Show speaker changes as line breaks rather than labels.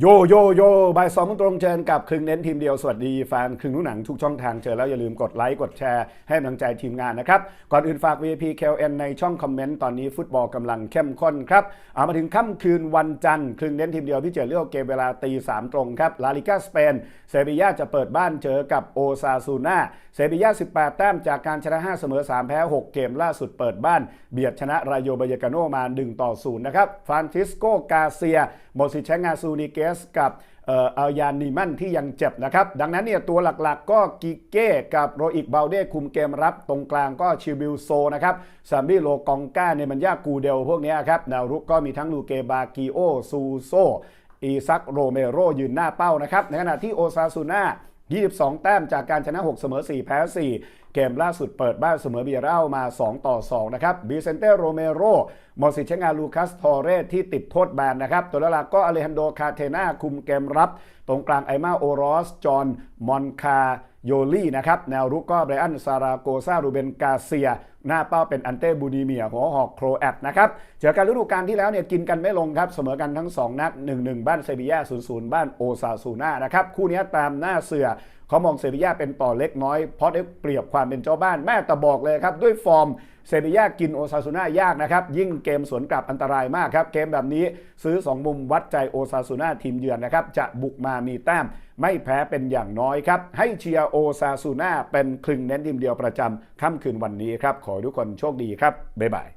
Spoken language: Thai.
โยโยโยบ่ายสองตรงเชิญกับครึ่งเน้นทีมเดียว สวัสดีแฟนครึ่งนู้หนังทุกช่องทางเชิญแล้วอย่าลืมกดไลค์กดแชร์ให้กำลังใจทีมงานนะครับ ก่อนอื่นฝาก VIP KLN ในช่องคอมเมนต์ตอนนี้ฟุตบอลกำลังเข้มข้นครับเอามาถึงค่ำคืนวันจันทร์ครึ่งเน้นทีมเดียวพี่เจอเลือกเกมเวลาตีสามตรงครับลาลิกาสเปนเซบีย่าจะเปิดบ้านเจอกับโอซาซูนา เซบีย่า 18 แต้มจากการชนะ 5 เสมอ 3 แพ้ 6 เกมล่าสุดเปิดบ้าน เบียดชนะรายโยบายกาโนมา 1 ต่อ 0 นะครับ ฟรานซิสโก กาเซียโมซิเชงาซูนิเกสกับเอ่ออัลยานนีมันที่ยังเจ็บนะครับ ดังนั้นเนี่ยตัวหลักๆก็กิเก้กับโรอิกเบลเด้คุมเกมรับ ตรงกลางก็ชิบิลโซนะครับซามบิโลกองก้าเนมันยากูเดลพวกนี้ครับแนวรุกก็มีทั้งลูเกบากิโอซูโซอีซักโรเมโรยืนหน้าเป้านะครับในขณะที่โอซาซูน่า 22 แต้มจากการชนะ 6 เสมอ 4 แพ้ 4 เกมล่าสุดเปิดบ้านเสมอเบียร์เร่ามา 2 ต่อ 2 นะครับบิเซนเตโรเมโรมอสิเชงาลูคัสทอเรสที่ติดโทษแบนนะครับ ตัวหลักก็อเลฮันโดคาเทนาคุมเกมรับ ตรงกลางไอมาโอรอส จอห์นมอนคาโยลี่นะครับ แนวรุกก็ไบรอันซาราโกซารูเบนกาเซีย หน้าเป้าเป็นอันเต้บูดีเมียหัวหอกโครแอตนะครับเจอกันฤดูกาลที่แล้วเนี่ยกินกันไม่ลงครับ เสมอกันทั้ง 2 นัด 1-1 บ้านเซบีย่า0-0 บ้านโอซาซูน่านะครับ คู่นี้ตามหน้าเสือเขามองเซบีย่าเป็นต่อเล็กน้อย เพราะได้เปรียบความเป็นเจ้าบ้านแม่แต่บอกเลยครับ ด้วยฟอร์มเซบีย่ากินโอซาซูน่ายากนะครับ ยิ่งเกมสวนกลับอันตรายมากครับ เกมแบบนี้ซื้อ 2 มุมวัดใจโอซาซูน่าทีมเยือนนะครับ จะบุกมามีแต้ม ไม่แพ้เป็นอย่างน้อยครับให้เชียร์โอซาซูน่าเป็นคลึงเน้นทีมเดียวประจำค่ำคืนวันนี้ครับขอให้ทุกคนโชคดีครับ บ๊ายบาย